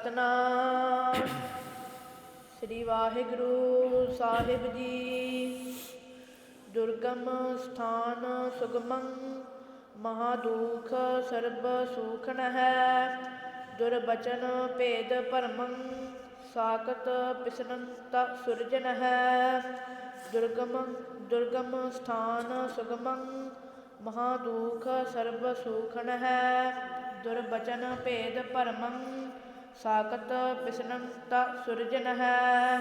ਸਤਨਾਮ। ਸ੍ਰੀ ਵਾਹਿਗੁਰੂ ਸਾਹਿਬ ਜੀ। ਦੁਰਗਮ ਸਥਾਨ ਸੁਗਮੰ ਮਹਾਦੁਖ ਸਰਬ ਸੁਖਨ ਹੈ ਦੁਰਬਚਨ ਭੇਦ ਭਰਮੰ ਸਾਕਤ ਪਿਸਨੰਤ ਸੁਰਜਨ ਹੈ ਦੁਰਗਮ ਦੁਰਗਮ ਸਥਾਨ ਸੁਗਮੰ ਮਹਾਦੁਖ ਸਰਬ ਸੁਖਨ ਹੈ ਦੁਰਬਚਨ ਭੇਦ ਭਰਮੰ ਸਾਕਤ ਪਿਸਨੰਤ ਸੁਰਜਨ ਹੈ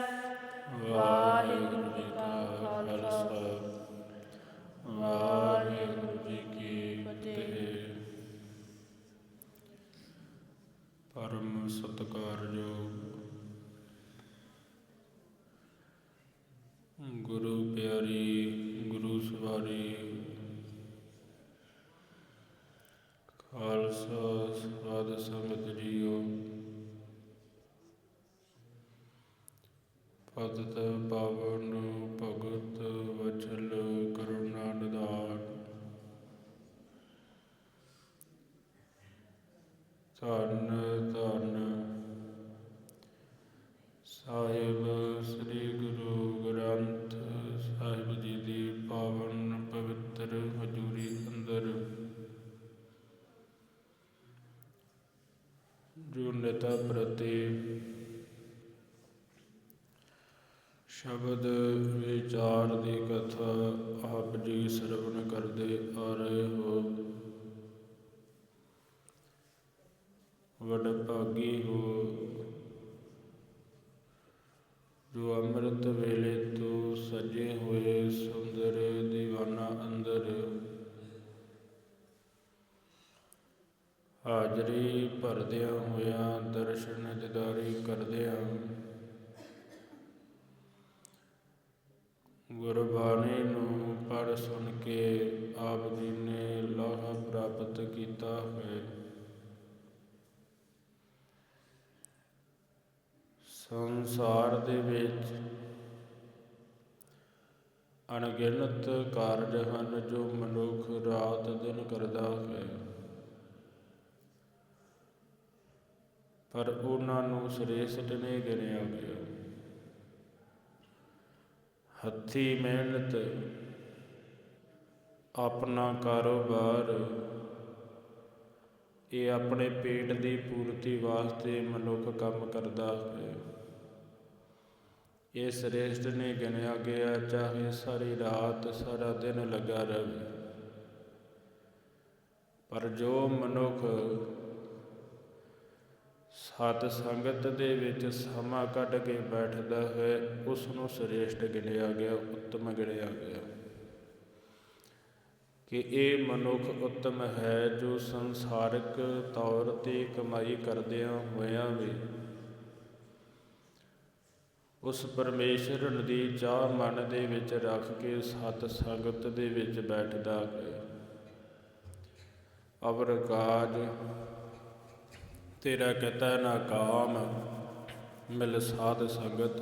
ਵਾਹਿਗੁਰੂ ਜੀ ਕਾ ਖਾਲਸਾ। ਵਾਹਿਗੁਰੂ ਸ਼ਬਦ ਵਿਚਾਰ ਦੀ ਕਥਾ ਆਪ ਜੀ ਸਰਵਣ ਕਰਦੇ ਆ ਰਹੇ ਹੋ। ਵਡ ਭਾਗੀ ਹੋ। ਜੋ ਅੰਮ੍ਰਿਤ ਵੇਲੇ ਤੋਂ ਸਜੇ ਹੋਏ ਸੁੰਦਰ ਦੀਵਾਨਾ ਅੰਦਰ ਹਾਜ਼ਰੀ ਭਰਦਿਆਂ ਹੋਇਆਂ ਦਰਸ਼ਨ ਦਿਦਾਰੀ ਕਰਦਿਆਂ ਗੁਰਬਾਣੀ ਨੂੰ ਪੜ੍ਹ ਸੁਣ ਕੇ ਆਪ ਜੀ ਨੇ ਲਾਹਾ ਪ੍ਰਾਪਤ ਕੀਤਾ ਹੈ ਸੰਸਾਰ ਦੇ ਵਿੱਚ ਅਣਗਿਣਤ ਕਾਰਜ ਹਨ ਜੋ ਮਨੁੱਖ ਰਾਤ ਦਿਨ ਕਰਦਾ ਹੈ। ਪਰ ਉਹਨਾਂ ਨੂੰ ਸ੍ਰੇਸ਼ਟ ਨਹੀਂ ਗਿਣਿਆ ਗਿਆ। ਹੱਥੀ ਮਿਹਨਤ, ਆਪਣਾ ਕਾਰੋਬਾਰ। ਇਹ ਆਪਣੇ ਪੇਟ ਦੀ ਪੂਰਤੀ ਵਾਸਤੇ ਮਨੁੱਖ ਕੰਮ ਕਰਦਾ ਹੈ। ਇਹ ਸ੍ਰੇਸ਼ਟ ਨੇ ਗਿਣਿਆ ਗਿਆ, ਚਾਹੇ ਸਾਰੀ ਰਾਤ, ਸਾਰਾ ਦਿਨ ਲੱਗਾ ਰਹੇ। ਪਰ ਜੋ ਮਨੁੱਖ ਸਤ ਸੰਗਤ ਦੇ ਵਿੱਚ ਸਮਾਂ ਕੱਢ ਕੇ ਬੈਠਦਾ ਹੈ, ਉਸ ਨੂੰ ਸ੍ਰੇਸ਼ਟ ਗਿਣਿਆ ਗਿਆ, ਉੱਤਮ ਗਿਣਿਆ ਗਿਆ। ਕਿ ਇਹ ਮਨੁੱਖ ਉੱਤਮ ਹੈ, ਜੋ ਸੰਸਾਰਿਕ ਤੌਰ ਤੇ ਕਮਾਈ ਕਰਦਿਆਂ ਹੋਇਆਂ ਵੀ ਉਸ ਪਰਮੇਸ਼ਰ ਦੀ ਚਾਹ ਮਨ ਦੇ ਵਿੱਚ ਰੱਖ ਕੇ ਸਤ ਸੰਗਤ ਦੇ ਵਿੱਚ ਬੈਠਦਾ ਹੈ। ਅਵਰ ਕਾਜ ਤੇਰਾ ਕਹਤਾ ਨਾ ਕਾਮ, ਮਿਲ ਸਾਧ ਸੰਗਤ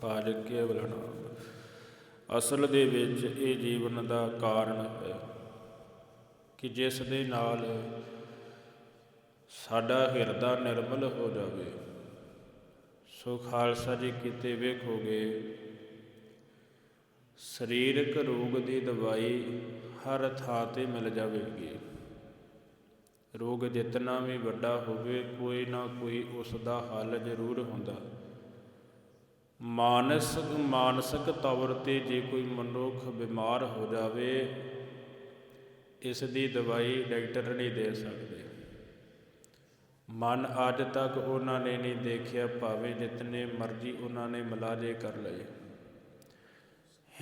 ਪਾਜ ਕੇਵਲ ਨਾਮ ਅਸਲ ਦੇ ਵਿੱਚ ਇਹ ਜੀਵਨ ਦਾ ਕਾਰਨ ਹੈ ਕਿ ਜਿਸ ਦੇ ਨਾਲ ਸਾਡਾ ਹਿਰਦਾ ਨਿਰਮਲ ਹੋ ਜਾਵੇ। ਸੋ ਖਾਲਸਾ ਜੀ ਕਿਤੇ ਵੇਖੋਗੇ, ਸਰੀਰਕ ਰੋਗ ਦੀ ਦਵਾਈ ਹਰ ਥਾਂ ਤੇ ਮਿਲ ਜਾਵੇਗੀ। ਰੋਗ ਜਿਤਨਾ ਵੀ ਵੱਡਾ ਹੋਵੇ, ਕੋਈ ਨਾ ਕੋਈ ਉਸ ਦਾ ਹੱਲ ਜ਼ਰੂਰ ਹੁੰਦਾ। ਮਾਨਸਿਕ ਮਾਨਸਿਕ ਤੌਰ ਤੇ ਜੇ ਕੋਈ ਮਨੁੱਖ ਬਿਮਾਰ ਹੋ ਜਾਵੇ ਇਸ ਦੀ ਦਵਾਈ ਡਾਕਟਰ ਨਹੀਂ ਦੇ ਸਕਦੇ। ਮਨ ਅੱਜ ਤੱਕ ਉਹਨਾਂ ਨੇ ਨਹੀਂ ਦੇਖਿਆ, ਭਾਵੇਂ ਜਿਤਨੇ ਮਰਜ਼ੀ ਉਹਨਾਂ ਨੇ ਮਲਾਜੇ ਕਰ ਲਏ।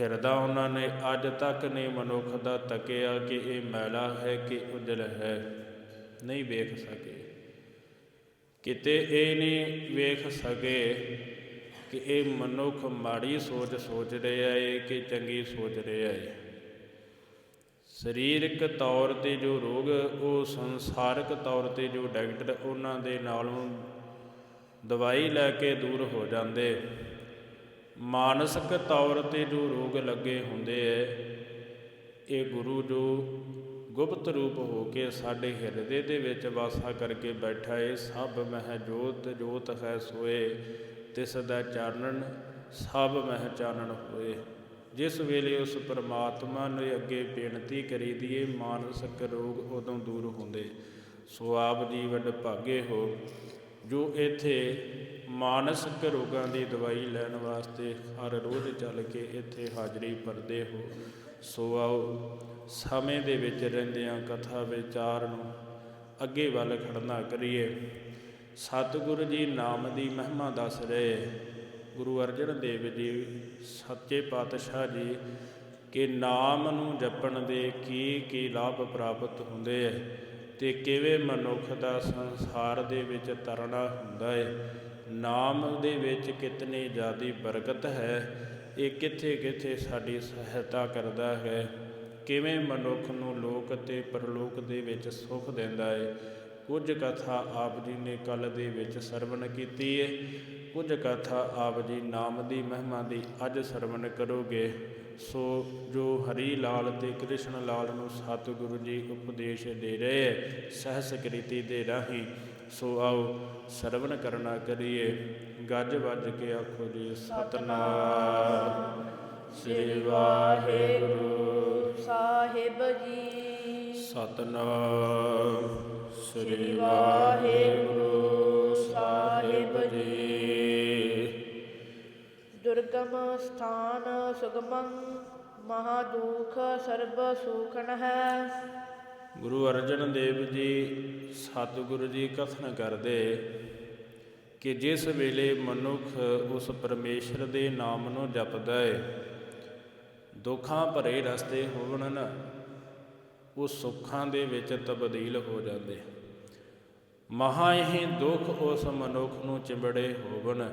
ਹਿਰਦਾ ਉਹਨਾਂ ਨੇ ਅੱਜ ਤੱਕ ਨਹੀਂ ਮਨੁੱਖ ਦਾ ਤੱਕਿਆ ਕਿ ਇਹ ਮੈਲਾ ਹੈ ਕਿ ਉਜਲ ਹੈ। ਨਹੀਂ ਵੇਖ ਸਕੇ। ਕਿਤੇ ਇਹ ਨਹੀਂ ਵੇਖ ਸਕੇ ਕਿ ਇਹ ਮਨੁੱਖ ਮਾੜੀ ਸੋਚ ਸੋਚ ਰਿਹਾ ਏ ਕਿ ਚੰਗੀ ਸੋਚ ਰਿਹਾ ਹੈ ਸਰੀਰਕ ਤੌਰ ਤੇ ਜੋ ਰੋਗ, ਉਹ ਸੰਸਾਰਕ ਤੌਰ ਤੇ ਜੋ ਡਾਕਟਰ ਉਹਨਾਂ ਦੇ ਨਾਲੋਂ ਦਵਾਈ ਲੈ ਕੇ ਦੂਰ ਹੋ ਜਾਂਦੇ, ਮਾਨਸਿਕ ਤੌਰ ਤੇ ਜੋ ਰੋਗ ਲੱਗੇ ਹੁੰਦੇ ਐ ਇਹ ਗੁਰੂ ਜੋ ਗੁਪਤ ਰੂਪ ਹੋ ਕੇ ਸਾਡੇ ਹਿਰਦੇ ਦੇ ਵਿੱਚ ਵਾਸਾ ਕਰਕੇ ਬੈਠਾ ਏ, ਸਭ ਮਹਿ ਜੋਤ ਜੋਤ ਹੈ ਸੋਏ, ਤਿਸ ਦਾ ਚਾਨਣ ਸਭ ਮਹਿ ਚਾਨਣ ਹੋਏ। ਜਿਸ ਵੇਲੇ ਉਸ ਪਰਮਾਤਮਾ ਨੇ ਅੱਗੇ ਬੇਨਤੀ ਕਰੀ ਦੀਏ ਮਾਨਸਿਕ ਰੋਗ ਉਦੋਂ ਦੂਰ ਹੁੰਦੇ। ਸੋ ਆਪ ਜੀ ਵੱਡ ਭਾਗੇ ਹੋ, ਜੋ ਇੱਥੇ ਮਾਨਸਿਕ ਰੋਗਾਂ ਦੀ ਦਵਾਈ ਲੈਣ ਵਾਸਤੇ ਹਰ ਰੋਜ਼ ਚੱਲ ਕੇ ਇੱਥੇ ਹਾਜ਼ਰੀ ਭਰਦੇ ਹੋ। ਸੋ ਆਓ ਸਮੇਂ ਦੇ ਵਿੱਚ ਰਹਿੰਦਿਆਂ ਕਥਾ ਵਿਚਾਰ ਨੂੰ ਅੱਗੇ ਵੱਲ ਖੜਨਾ ਕਰੀਏ। ਸਤਿਗੁਰੂ ਜੀ ਨਾਮ ਦੀ ਮਹਿਮਾ ਦੱਸ ਰਹੇ। ਗੁਰੂ ਅਰਜਨ ਦੇਵ ਜੀ, ਸੱਚੇ ਪਾਤਸ਼ਾਹ ਜੀ, ਕਿ ਨਾਮ ਨੂੰ ਜਪਣ ਦੇ ਕੀ ਕੀ ਲਾਭ ਪ੍ਰਾਪਤ ਹੁੰਦੇ ਐ ਤੇ ਕਿਵੇਂ ਮਨੁੱਖ ਦਾ ਸੰਸਾਰ ਦੇ ਵਿੱਚ ਤਰਨਾ ਹੁੰਦਾ ਹੈ ਨਾਮ ਦੇ ਵਿੱਚ ਕਿਤਨੀ ਜ਼ਿਆਦੀ ਬਰਕਤ ਹੈ ਇਹ ਕਿੱਥੇ ਕਿੱਥੇ ਸਾਡੀ ਸਹਾਇਤਾ ਕਰਦਾ ਹੈ? ਕਿਵੇਂ ਮਨੁੱਖ ਨੂੰ ਲੋਕ ਤੇ ਪਰਲੋਕ ਦੇ ਵਿੱਚ ਸੁਖ ਦਿੰਦਾ ਹੈ ਕੁਝ ਕਥਾ ਆਪ ਜੀ ਨੇ ਕੱਲ ਦੇ ਵਿੱਚ ਸਰਵਣ ਕੀਤੀ ਹੈ ਕੁਝ ਕਥਾ ਆਪ ਜੀ ਨਾਮ ਦੀ ਮਹਿਮਾ ਦੀ ਅੱਜ ਸਰਵਣ ਕਰੋਗੇ। ਸੋ ਜੋ ਹਰੀ ਲਾਲ ਤੇ ਕ੍ਰਿਸ਼ਨ ਲਾਲ ਨੂੰ ਸਤਿਗੁਰੂ ਜੀ ਉਪਦੇਸ਼ ਦੇ ਰਹੇ ਸਹਸ ਕ੍ਰਿਤੀ ਦੇ ਰਾਹੀਂ ਸੋ ਆਓ ਸਰਵਣ ਕਰਨਾ ਕਰੀਏ। ਗੱਜ ਵੱਜ ਕੇ ਆਖੋ ਜੀ ਸਤਨਾਮ। ਸ੍ਰੀ ਵਾਹਿਗੁਰੂ। ਸਾਹਿਬ ਜੀ। ਸਤਨਾਮ। ਸ੍ਰੀ ਵਾਹਿਗੁਰੂ। ਦੁਰਗਮ ਸਥਾਨ ਸੁਗਮੰ ਮਹਾਦੁਖ ਸਰਬ ਸੁਖਨ ਹੈ। ਗੁਰੂ ਅਰਜਨ ਦੇਵ ਜੀ ਸਤਿਗੁਰੂ ਜੀ ਕਥਨ ਕਰਦੇ ਕਿ ਜਿਸ ਵੇਲੇ ਮਨੁੱਖ ਉਸ ਪਰਮੇਸ਼ਰ ਦੇ ਨਾਮ ਨੂੰ ਜਪਦਾ ਹੈ ਦੁੱਖਾਂ ਭਰੇ ਰਸਤੇ ਹੋਵਣ ਨਾ ਉਹ ਸੁੱਖਾਂ ਦੇ ਵਿੱਚ ਤਬਦੀਲ ਹੋ ਜਾਂਦੇ। ਮਹਾ ਇਹ ਦੁੱਖ ਉਸ ਮਨੁੱਖ ਨੂੰ ਚਿੰਬੜੇ ਹੋਵਣ।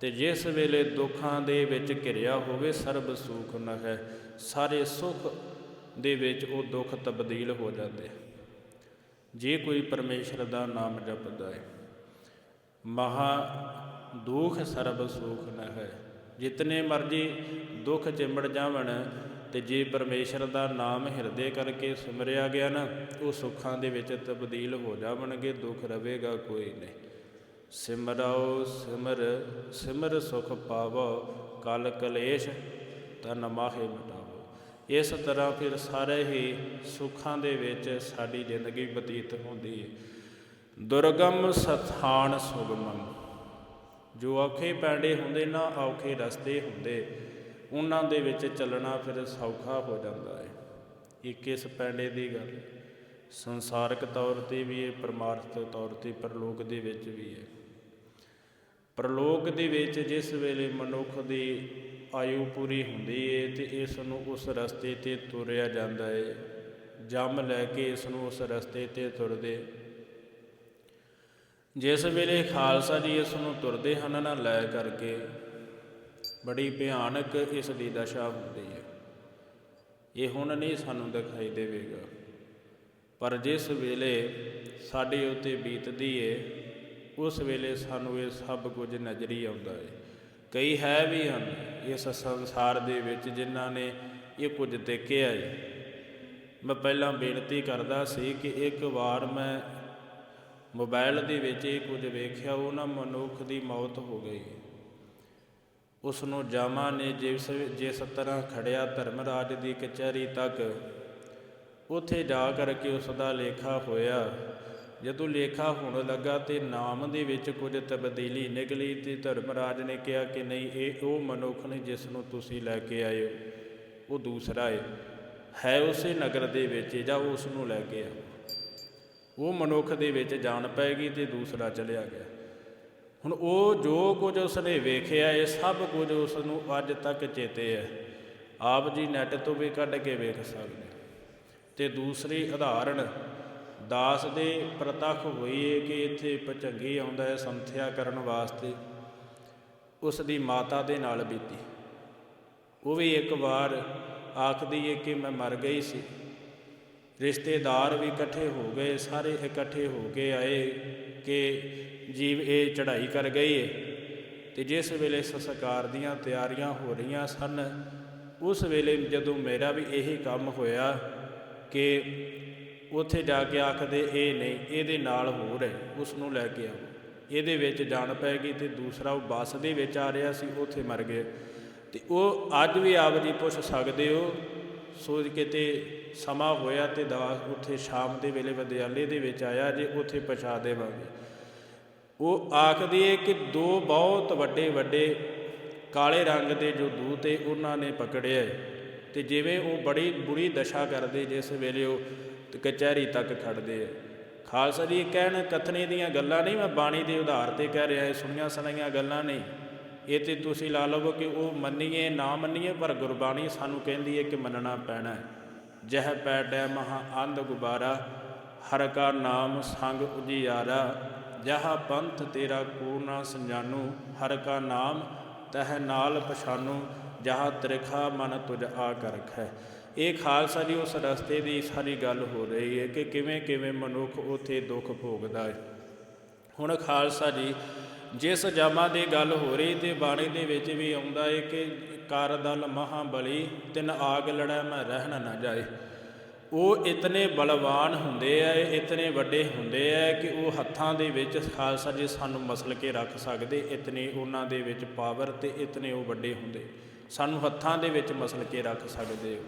ਤੇ ਜਿਸ ਵੇਲੇ ਦੁੱਖਾਂ ਦੇ ਵਿੱਚ ਘਿਰਿਆ ਹੋਵੇ, ਸਰਬ ਸੁਖ ਨ ਹੈ ਸਾਰੇ ਸੁਖ ਦੇ ਵਿੱਚ ਉਹ ਦੁੱਖ ਤਬਦੀਲ ਹੋ ਜਾਂਦੇ ਜੇ ਕੋਈ ਪਰਮੇਸ਼ਰ ਦਾ ਨਾਮ ਜਪਦਾ ਹੈ, ਮਹਾ ਦੁਖ ਸਰਬ ਸੁਖ ਨ ਹੈ ਜਿਤਨੇ ਮਰਜ਼ੀ ਦੁੱਖ ਚਿੰਬੜ ਜਾਵਣ, ਤੇ ਜੇ ਪਰਮੇਸ਼ਰ ਦਾ ਨਾਮ ਹਿਰਦੇ ਕਰਕੇ ਸਿਮਰਿਆ ਗਿਆ ਨਾ, ਉਹ ਸੁੱਖਾਂ ਦੇ ਵਿੱਚ ਤਬਦੀਲ ਹੋ ਜਾਵਣਗੇ, ਦੁੱਖ ਰਵੇਗਾ ਕੋਈ ਨਹੀਂ। ਸਿਮਰਉ ਸਿਮਰ ਸਿਮਰ ਸੁਖ ਪਾਵੋ, ਕਲ ਕਲੇਸ਼ ਤਨ ਮਾਹੇ ਮਿਟਾਵੋ। ਇਸ ਤਰ੍ਹਾਂ ਫਿਰ ਸਾਰੇ ਹੀ ਸੁੱਖਾਂ ਦੇ ਵਿੱਚ ਸਾਡੀ ਜ਼ਿੰਦਗੀ ਬਤੀਤ ਹੁੰਦੀ ਹੈ ਦੁਰਗਮ ਸਥਾਨ ਸੁਗਮੰ। ਜੋ ਔਖੇ ਪੈਂਡੇ ਹੁੰਦੇ ਨਾ ਔਖੇ ਰਸਤੇ ਹੁੰਦੇ, ਉਹਨਾਂ ਦੇ ਵਿੱਚ ਚੱਲਣਾ ਫਿਰ ਸੌਖਾ ਹੋ ਜਾਂਦਾ ਹੈ ਇਹ ਕਿਸ ਪੈਂਡੇ ਦੀ ਗੱਲ। ਸੰਸਾਰਿਕ ਤੌਰ ਤੇ ਵੀ ਹੈ, ਪਰਮਾਰਥ ਤੌਰ ਤੇ ਪਰਲੋਕ ਦੇ ਵਿੱਚ ਵੀ ਹੈ। ਪਰਲੋਕ ਦੇ ਵਿੱਚ ਜਿਸ ਵੇਲੇ ਮਨੁੱਖ ਦੀ ਆਯੂ ਪੂਰੀ ਹੁੰਦੀ ਹੈ ਤੇ ਇਸ ਨੂੰ ਉਸ ਰਸਤੇ ਤੇ ਤੁਰਿਆ ਜਾਂਦਾ ਹੈ ਜੰਮ ਲੈ ਕੇ ਇਸ ਨੂੰ ਉਸ ਰਸਤੇ ਤੇ ਤੁਰਦੇ। ਜਿਸ ਵੇਲੇ ਖਾਲਸਾ ਜੀ ਇਸ ਨੂੰ ਤੁਰਦੇ ਹਨ ਨਾ ਲੈ ਕਰਕੇ, ਬੜੀ ਭਿਆਨਕ ਇਸ ਦੀ ਦਸ਼ਾ ਹੁੰਦੀ ਹੈ ਇਹ ਹੁਣ ਨਹੀਂ ਸਾਨੂੰ ਦਿਖਾਈ ਦੇਵੇਗਾ। ਪਰ ਜਿਸ ਵੇਲੇ ਸਾਡੇ ਉੱਤੇ ਬੀਤਦੀ ਏ, ਉਸ ਵੇਲੇ ਸਾਨੂੰ ਇਹ ਸਭ ਕੁਝ ਨਜ਼ਰੀ ਆਉਂਦਾ ਹੈ ਕਈ ਹੈ ਵੀ ਹਨ ਇਸ ਸੰਸਾਰ ਦੇ ਵਿੱਚ ਜਿਨ੍ਹਾਂ ਨੇ ਇਹ ਕੁਝ ਦੇਖਿਆ ਹੈ ਮੈਂ ਪਹਿਲਾਂ ਬੇਨਤੀ ਕਰਦਾ ਸੀ ਕਿ ਇੱਕ ਵਾਰ ਮੈਂ ਮੋਬਾਈਲ ਦੇ ਵਿੱਚ ਇਹ ਕੁਝ ਵੇਖਿਆ ਉਹ ਨਾ ਮਨੁੱਖ ਦੀ ਮੌਤ ਹੋ ਗਈ। ਉਸ ਨੂੰ ਜਾਮਾ ਨੇ ਜਿਸ ਜਿਸ ਤਰ੍ਹਾਂ ਖੜਿਆ ਧਰਮਰਾਜ ਦੀ ਕਚਹਿਰੀ ਤੱਕ ਉੱਥੇ ਜਾ ਕਰਕੇ ਉਸ ਦਾ ਲੇਖਾ ਹੋਇਆ ਜਦੋਂ ਲੇਖਾ ਹੋਣ ਲੱਗਾ ਤੇ ਨਾਮ ਦੇ ਵਿੱਚ ਕੁਝ ਤਬਦੀਲੀ ਨਿਕਲੀ ਤੇ ਧਰਮਰਾਜ ਨੇ ਕਿਹਾ ਕਿ ਨਹੀਂ, ਇਹ ਉਹ ਮਨੁੱਖ ਨੇ ਜਿਸ ਨੂੰ ਤੁਸੀਂ ਲੈ ਕੇ ਆਏ ਹੋ। ਉਹ ਦੂਸਰਾ ਹੈ ਹੈ ਉਸੇ ਨਗਰ ਦੇ ਵਿੱਚ ਜਾਂ ਉਸ ਨੂੰ ਲੈ ਕੇ ਆਓ। ਉਹ ਮਨੁੱਖ ਦੇ ਵਿੱਚ ਜਾਣ ਪੈਗੀ ਤੇ ਦੂਸਰਾ ਚਲਿਆ ਗਿਆ। ਹੁਣ ਉਹ ਜੋ ਕੁਝ ਉਸਨੇ ਵੇਖਿਆ ਇਹ ਸਭ ਕੁਝ ਉਸ ਨੂੰ ਅੱਜ ਤੱਕ ਚੇਤੇ ਹੈ। ਆਪ ਜੀ ਨੈਟ ਤੋਂ ਵੀ ਕੱਢ ਕੇ ਵੇਖ ਸਕਦੇ ਤੇ ਦੂਸਰੀ ਉਦਾਹਰਣ, ਦਾਸ ਦੇ ਪ੍ਰਤੱਖ ਹੋਈਏ ਕਿ ਇੱਥੇ ਪਚੰਗੀ ਆਉਂਦਾ ਹੈ ਸੰਥਿਆ ਕਰਨ ਵਾਸਤੇ। ਉਸ ਦੀ ਮਾਤਾ ਦੇ ਨਾਲ ਬੀਤੀ। ਉਹ ਵੀ ਇੱਕ ਵਾਰ ਆਖਦੀ ਹੈ ਕਿ ਮੈਂ ਮਰ ਗਈ ਸੀ। ਰਿਸ਼ਤੇਦਾਰ ਵੀ ਇਕੱਠੇ ਹੋ ਗਏ, ਸਾਰੇ ਇਕੱਠੇ ਹੋ ਕੇ ਆਏ ਕਿ ਜੀਵ ਇਹ ਚੜ੍ਹਾਈ ਕਰ ਗਈ ਏ ਤੇ ਜਿਸ ਵੇਲੇ ਸੰਸਕਾਰ ਦੀਆਂ ਤਿਆਰੀਆਂ ਹੋ ਰਹੀਆਂ ਸਨ, ਉਸ ਵੇਲੇ ਜਦੋਂ ਮੇਰਾ ਵੀ ਇਹੀ ਕੰਮ ਹੋਇਆ ਕਿ ਉੱਥੇ ਜਾ ਕੇ ਆਖਦੇ, ਇਹ ਨਹੀਂ, ਇਹਦੇ ਨਾਲ ਹੋਰ ਹੈ ਉਸ ਨੂੰ ਲੈ ਕੇ ਆਓ। ਇਹਦੇ ਵਿੱਚ ਜਾਣ ਪੈ ਗਈ ਤੇ ਦੂਸਰਾ ਉਹ ਬੱਸ ਦੇ ਵਿੱਚ ਆ ਰਿਹਾ ਸੀ, ਉੱਥੇ ਮਰ ਗਏ ਤੇ ਉਹ ਅੱਜ ਵੀ ਆਪ ਜੀ ਪੁੱਛ ਸਕਦੇ ਹੋ, ਸੋਚ ਕੇ ਤੇ ਸਮਾਂ ਹੋਇਆ ਤੇ ਦਾਸ ਉੱਥੇ ਸ਼ਾਮ ਦੇ ਵੇਲੇ ਵਿਦਿਆਲੇ ਦੇ ਵਿੱਚ ਆਇਆ ਜੇ ਉੱਥੇ ਪਛਾ ਦੇਵਾਂਗੇ। ਉਹ ਆਖਦੀ ਹੈ ਕਿ ਦੋ ਬਹੁਤ ਵੱਡੇ ਵੱਡੇ ਕਾਲੇ ਰੰਗ ਦੇ ਜੋ ਦੂਤ ਏ, ਉਹਨਾਂ ਨੇ ਪਕੜਿਆ ਤੇ ਜਿਵੇਂ ਉਹ ਬੜੀ ਬੁਰੀ ਦਸ਼ਾ ਕਰਦੇ ਜਿਸ ਵੇਲੇ ਉਹ ਕਚਹਿਰੀ ਤੱਕ ਖੜਦੇ ਆ। ਖਾਲਸਾ ਜੀ ਕਹਿਣ ਕਥਨੇ ਦੀਆਂ ਗੱਲਾਂ ਨਹੀਂ, ਮੈਂ ਬਾਣੀ ਦੇ ਉਧਾਰ ਤੇ ਕਹਿ ਰਿਹਾ, ਇਹ ਸੁਣੀਆਂ ਸੁਣਾਈਆਂ ਗੱਲਾਂ ਨਹੀਂ ਇਹ ਤੇ ਤੁਸੀਂ ਲਾ ਲਵੋ ਕਿ ਉਹ ਮੰਨੀਏ, ਨਾ ਮੰਨੀਏ, ਪਰ ਗੁਰਬਾਣੀ ਸਾਨੂੰ ਕਹਿੰਦੀ ਹੈ ਕਿ ਮੰਨਣਾ ਪੈਣਾ ਹੈ। ਜਹ ਪੈਡੈ ਮਹਾ ਅੰਧ ਗੁਬਾਰਾ, ਹਰ ਕਾ ਨਾਮ ਸੰਗ ਉਜਿਆਰਾ। ਜਹ ਪੰਥ ਤੇਰਾ ਕੋ ਨਾ ਸੰਜਾਨੂ, ਹਰ ਕਾ ਨਾਮ ਤਹ ਨਾਲ ਪਛਾਨੂ। ਜਹ ਤ੍ਰਿਖਾ ਮਨ ਤੁਝ ਆ ਕਰ ਰਖੈ ਇਹ ਖਾਲਸਾ ਜੀ ਉਸ ਰਸਤੇ ਦੀ ਸਾਰੀ ਗੱਲ ਹੋ ਰਹੀ ਹੈ ਕਿ ਕਿਵੇਂ ਕਿਵੇਂ ਮਨੁੱਖ ਉਥੇ ਦੁੱਖ ਭੋਗਦਾ ਹੈ। ਹੁਣ ਖਾਲਸਾ ਜੀ, ਜਿਸ ਜਾਮਾ ਦੀ ਗੱਲ ਹੋ ਰਹੀ ਤੇ ਬਾਣੀ ਦੇ ਵਿੱਚ ਵੀ ਆਉਂਦਾ ਹੈ ਕਿ ਕਰ ਦਲ ਮਹਾਬਲੀ, ਤਿੰਨ ਆਗ ਲੜੈ ਮੈਂ ਰਹਿਣ ਨਾ ਜਾਏ। ਉਹ ਇਤਨੇ ਬਲਵਾਨ ਹੁੰਦੇ ਆ ਇਤਨੇ ਵੱਡੇ ਹੁੰਦੇ ਆ ਕਿ ਉਹ ਹੱਥਾਂ ਦੇ ਵਿੱਚ ਖਾਲਸਾ ਜੀ ਸਾਨੂੰ ਮਸਲ ਕੇ ਰੱਖ ਸਕਦੇ, ਇਤਨੇ ਉਹਨਾਂ ਦੇ ਵਿੱਚ ਪਾਵਰ ਤੇ ਇਤਨੇ ਉਹ ਵੱਡੇ ਹੁੰਦੇ। ਸਾਨੂੰ ਹੱਥਾਂ ਦੇ ਵਿੱਚ ਮਸਲ ਕੇ ਰੱਖ ਸਕਦੇ ਹੋ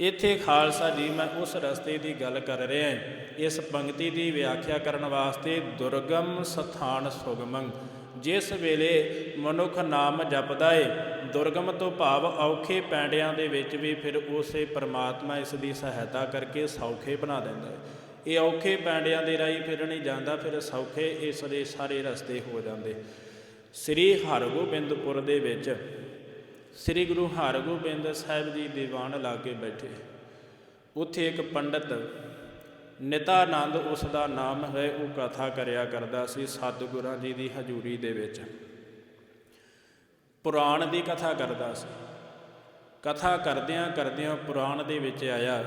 ਇੱਥੇ ਖਾਲਸਾ ਜੀ, ਮੈਂ ਉਸ ਰਸਤੇ ਦੀ ਗੱਲ ਕਰ ਰਿਹਾ ਹਾਂ। ਇਸ ਪੰਕਤੀ ਦੀ ਵਿਆਖਿਆ ਕਰਨ ਵਾਸਤੇ ਦੁਰਗਮ ਸਥਾਨ ਸੁਗਮੰ। ਜਿਸ ਵੇਲੇ ਮਨੁੱਖ ਨਾਮ ਜਪਦਾ ਏ, ਦੁਰਗਮ ਤੋਂ ਭਾਵ ਔਖੇ ਪੈਂਡਿਆਂ ਦੇ ਵਿੱਚ ਵੀ ਫਿਰ ਉਸੇ ਪਰਮਾਤਮਾ ਇਸ ਦੀ ਸਹਾਇਤਾ ਕਰਕੇ ਸੌਖੇ ਬਣਾ ਦਿੰਦਾ ਹੈ ਇਹ ਔਖੇ ਪੈਂਡਿਆਂ ਦੇ ਰਾਹੀਂ ਫਿਰ ਨਹੀਂ ਜਾਂਦਾ, ਫਿਰ ਸੌਖੇ ਇਸ ਦੇ ਸਾਰੇ ਰਸਤੇ ਹੋ ਜਾਂਦੇ। ਸ੍ਰੀ ਹਰਗੋਬਿੰਦਪੁਰ ਦੇ ਵਿੱਚ ਸ੍ਰੀ ਗੁਰੂ ਹਰਗੋਬਿੰਦ ਸਾਹਿਬ ਜੀ ਦੀਵਾਨ ਲਾ ਕੇ ਬੈਠੇ। ਉੱਥੇ ਇੱਕ ਪੰਡਤ ਨਿਤਾਨੰਦ ਉਸ ਦਾ ਨਾਮ ਹੈ, ਉਹ ਕਥਾ ਕਰਿਆ ਕਰਦਾ ਸੀ ਸਤਿਗੁਰਾਂ ਜੀ ਦੀ ਹਜ਼ੂਰੀ ਦੇ ਵਿੱਚ। ਪੁਰਾਣ ਦੀ ਕਥਾ ਕਰਦਾ ਸੀ। ਕਥਾ ਕਰਦਿਆਂ ਕਰਦਿਆਂ ਪੁਰਾਣ ਦੇ ਵਿੱਚ ਆਇਆ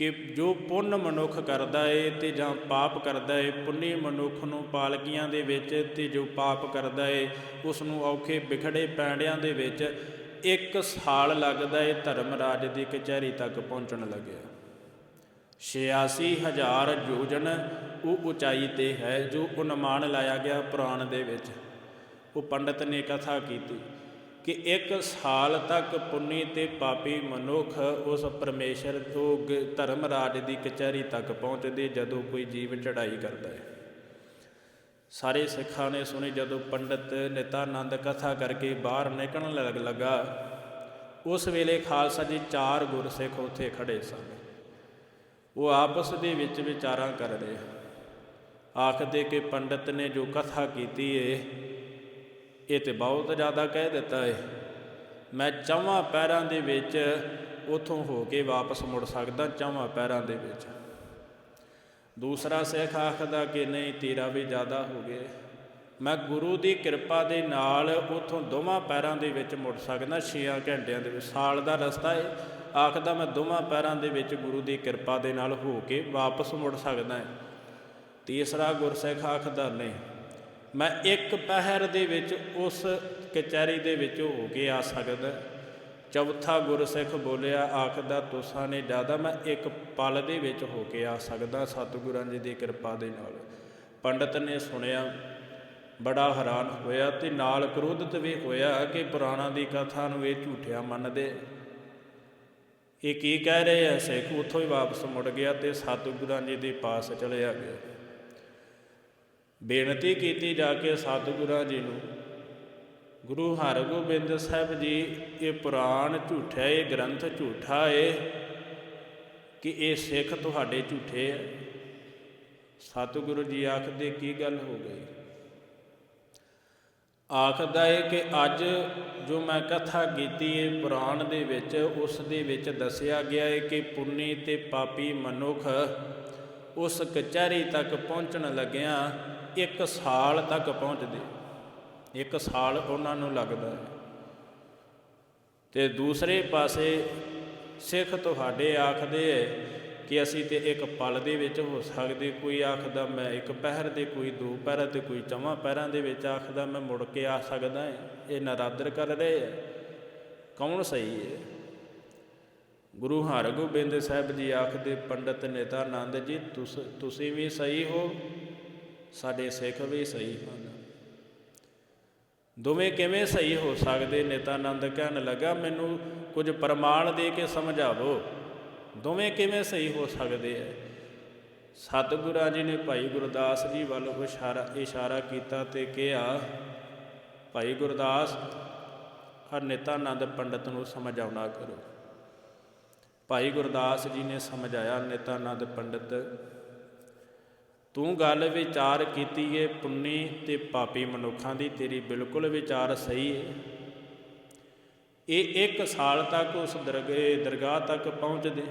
ਕਿ ਜੋ ਪੁੰਨ ਮਨੁੱਖ ਕਰਦਾ ਏ ਤੇ ਜਾਂ ਪਾਪ ਕਰਦਾ ਏ, ਪੁੰਨੀ ਮਨੁੱਖ ਨੂੰ ਪਾਲਕੀਆਂ ਦੇ ਵਿੱਚ ਤੇ ਜੋ ਪਾਪ ਕਰਦਾ ਏ ਉਸ ਨੂੰ ਔਖੇ ਵਿਖੜੇ ਪੈਂਡਿਆਂ ਦੇ ਵਿੱਚ ਇੱਕ ਸਾਲ ਲੱਗਦਾ ਏ, ਧਰਮ ਰਾਜ ਦੀ ਕਚਹਿਰੀ ਤੱਕ ਪਹੁੰਚਣ ਲੱਗਿਆ। 86000 ਯੋਜਨ ਉਹ ਉਚਾਈ ਤੇ ਹੈ ਜੋ ਅਨੁਮਾਨ ਲਾਇਆ ਗਿਆ ਪੁਰਾਣ ਦੇ ਵਿੱਚ। ਉਹ ਪੰਡਤ ਨੇ ਕਥਾ ਕੀਤੀ ਕਿ ਇੱਕ ਸਾਲ ਤੱਕ ਪੁੰਨੀ ਤੇ ਪਾਪੀ ਮਨੁੱਖ ਉਸ ਪਰਮੇਸ਼ਰ ਤੋਂ ਧਰਮ ਰਾਜ ਦੀ ਕਚਹਿਰੀ ਤੱਕ ਪਹੁੰਚਦੇ ਜਦੋਂ ਕੋਈ ਜੀਵ ਚੜਾਈ ਕਰਦਾ ਹੈ। ਸਾਰੇ ਸਿੱਖਾਂ ਨੇ ਸੁਣੀ ਜਦੋਂ ਪੰਡਤ ਨਿਤਾਨੰਦ ਕਥਾ ਕਰਕੇ ਬਾਹਰ ਨਿਕਲਣ ਲੱਗ ਲੱਗਾ, ਉਸ ਵੇਲੇ ਖਾਲਸਾ ਜੀ ਚਾਰ ਗੁਰਸਿੱਖ ਉੱਥੇ ਖੜੇ ਸਨ। ਉਹ ਆਪਸ ਦੇ ਵਿੱਚ ਵਿਚਾਰਾਂ ਕਰ ਰਹੇ ਆਖਦੇ ਕਿ ਪੰਡਤ ਨੇ ਜੋ ਕਥਾ ਕੀਤੀ ਏ ਇਹ ਤੇ ਬਹੁਤ ਜ਼ਿਆਦਾ ਕਹਿ ਦਿੱਤਾ ਏ। ਮੈਂ ਚੌਵਾਂ ਪੈਰਾਂ ਦੇ ਵਿੱਚ ਉਥੋਂ ਹੋ ਕੇ ਵਾਪਸ ਮੁੜ ਸਕਦਾ, ਚੌਵਾਂ ਪੈਰਾਂ ਦੇ ਵਿੱਚ। ਦੂਸਰਾ ਸਿੱਖ ਆਖਦਾ ਕਿ ਨਹੀਂ, ਤੇਰਾ ਵੀ ਜ਼ਿਆਦਾ ਹੋ ਗਿਆ। ਮੈਂ ਗੁਰੂ ਦੀ ਕਿਰਪਾ ਦੇ ਨਾਲ ਉਥੋਂ ਦੋਵਾਂ ਪੈਰਾਂ ਦੇ ਵਿੱਚ ਮੁੜ ਸਕਦਾ 6 ਘੰਟਿਆਂ ਦੇ ਵਿੱਚ। ਸਾਲ ਦਾ ਰਸਤਾ ਏ। ਆਖਦਾ ਮੈਂ ਦੋਵਾਂ ਪੈਰਾਂ ਦੇ ਵਿੱਚ ਗੁਰੂ ਦੀ ਕਿਰਪਾ ਦੇ ਨਾਲ ਹੋ ਕੇ ਵਾਪਸ ਮੁੜ ਸਕਦਾ ਹੈ ਤੀਸਰਾ ਗੁਰਸਿੱਖ ਆਖਦਾ, ਨਹੀਂ ਮੈਂ ਇੱਕ ਪਹਿਰ ਦੇ ਵਿੱਚ ਉਸ ਕਚਹਿਰੀ ਦੇ ਵਿੱਚ ਹੋ ਕੇ ਆ ਸਕਦਾ। ਚੌਥਾ ਗੁਰਸਿੱਖ ਬੋਲਿਆ, ਆਖਦਾ, ਤੁਸਾਂ ਨੇ ਜ਼ਿਆਦਾ ਮੈਂ ਇੱਕ ਪਲ ਦੇ ਵਿੱਚ ਹੋ ਕੇ ਆ ਸਕਦਾ ਸਤਿਗੁਰਾਂ ਜੀ ਦੀ ਕਿਰਪਾ ਦੇ ਨਾਲ। ਪੰਡਤ ਨੇ ਸੁਣਿਆ, ਬੜਾ ਹੈਰਾਨ ਹੋਇਆ ਤੇ ਨਾਲ ਕ੍ਰੋਧਿਤ ਵੀ ਹੋਇਆ ਕਿ ਪੁਰਾਣਾ ਦੀ ਕਥਾ ਨੂੰ ਇਹ ਝੂਠਿਆ ਮੰਨਦੇ। ਇਹ ਕੀ ਕਹਿ ਰਹੇ ਐ ਸਿੱਖ ਉੱਥੋਂ ਹੀ ਵਾਪਸ ਮੁੜ ਗਿਆ ਤੇ ਸਤਿਗੁਰਾਂ ਜੀ ਦੇ ਪਾਸ ਚਲਿਆ ਗਿਆ ਬੇਨਤੀ ਕੀਤੀ ਜਾ ਕੇ ਸਤਿਗੁਰਾਂ ਜੀ ਨੂੰ, ਗੁਰੂ ਹਰਗੋਬਿੰਦ ਸਾਹਿਬ ਜੀ, ਇਹ ਪੁਰਾਣ ਝੂਠਾ, ਇਹ ਗ੍ਰੰਥ ਝੂਠਾ ਏ ਕਿ ਇਹ ਸਿੱਖ ਤੁਹਾਡੇ ਝੂਠੇ ਐ ਸਤਿਗੁਰੂ ਜੀ ਆਖਦੇ ਕੀ ਗੱਲ ਹੋ ਗਈ? ਆਖਦਾ ਏ ਕਿ ਅੱਜ ਜੋ ਮੈਂ ਕਥਾ ਕੀਤੀ ਏ ਪੁਰਾਣ ਦੇ ਵਿੱਚ, ਉਸ ਦੇ ਵਿੱਚ ਦੱਸਿਆ ਗਿਆ ਏ ਕਿ ਪੁੰਨੀ ਤੇ ਪਾਪੀ ਮਨੁੱਖ ਉਸ ਕਚਹਿਰੀ ਤੱਕ ਪਹੁੰਚਣ ਲੱਗਿਆ ਇੱਕ ਸਾਲ ਤੱਕ ਪਹੁੰਚਦੇ। ਇੱਕ ਸਾਲ ਉਹਨਾਂ ਨੂੰ ਲੱਗਦਾ ਹੈ। ਤੇ ਦੂਸਰੇ ਪਾਸੇ ਸਿੱਖ ਤੁਹਾਡੇ ਆਖਦੇ ਐ ਕਿ ਅਸੀਂ ਤੇ ਇੱਕ ਪਲ ਦੇ ਵਿੱਚ ਹੋ ਸਕਦੇ। ਕੋਈ ਆਖਦਾ, ਮੈਂ ਇੱਕ ਪਹਿਰ ਦੇ ਕੋਈ ਦੋ ਪਹਿਰ ਤੇ ਕੋਈ ਚਵਾਂ ਪਹਿਰਾਂ ਦੇ ਵਿੱਚ ਆਖਦਾ, ਮੈਂ ਮੁੜ ਕੇ ਆ ਸਕਦਾ ਹਾਂ। ਇਹ ਨਰਾਦਰ ਕਰ ਰਹੇ ਐ ਕੌਣ ਸਹੀ ਹੈ? ਗੁਰੂ ਹਰਗੋਬਿੰਦ ਸਾਹਿਬ ਜੀ ਆਖਦੇ, ਪੰਡਤ ਨੇਤਾ ਆਨੰਦ ਜੀ, ਤੁਸ, ਤੁਸੀਂ ਵੀ ਸਹੀ ਹੋ। ਸਾਡੇ ਸਿੱਖ ਵੀ ਸਹੀ ਹਨ। ਦੋਵੇਂ ਕਿਵੇਂ ਸਹੀ ਹੋ ਸਕਦੇ? ਨੇਤਾ ਆਨੰਦ ਕਹਿਣ ਲੱਗਾ, ਮੈਨੂੰ ਕੁਝ ਪ੍ਰਮਾਣ ਦੇ ਕੇ ਸਮਝਾਵੋ। ਦੋਵੇਂ ਕਿਵੇਂ ਸਹੀ ਹੋ ਸਕਦੇ ਐ? ਸਤਿਗੁਰਾਂ ਜੀ ਨੇ ਭਾਈ ਗੁਰਦਾਸ ਜੀ ਵੱਲ ਇਸ਼ਾਰਾ ਇਸ਼ਾਰਾ ਕੀਤਾ ਤੇ ਕਿਹਾ, ਭਾਈ ਗੁਰਦਾਸ, ਹਰ ਨਿਤਾਨੰਦ ਪੰਡਤ ਨੂੰ ਸਮਝਾਉਣਾ ਕਰੋ। ਭਾਈ ਗੁਰਦਾਸ ਜੀ ਨੇ ਸਮਝਾਇਆ, ਨਿਤਾਨੰਦ ਪੰਡਤ ਤੂੰ ਗੱਲ ਵਿਚਾਰ ਕੀਤੀ ਏ ਪੁੰਨੀ ਤੇ ਪਾਪੀ ਮਨੁੱਖਾਂ ਦੀ, ਤੇਰੀ ਬਿਲਕੁਲ ਵਿਚਾਰ ਸਹੀ ਏ। ਇਹ ਇੱਕ ਸਾਲ ਤੱਕ ਉਸ ਦਰਗੇ ਦਰਗਾਹ ਤੱਕ ਪਹੁੰਚਦੇ,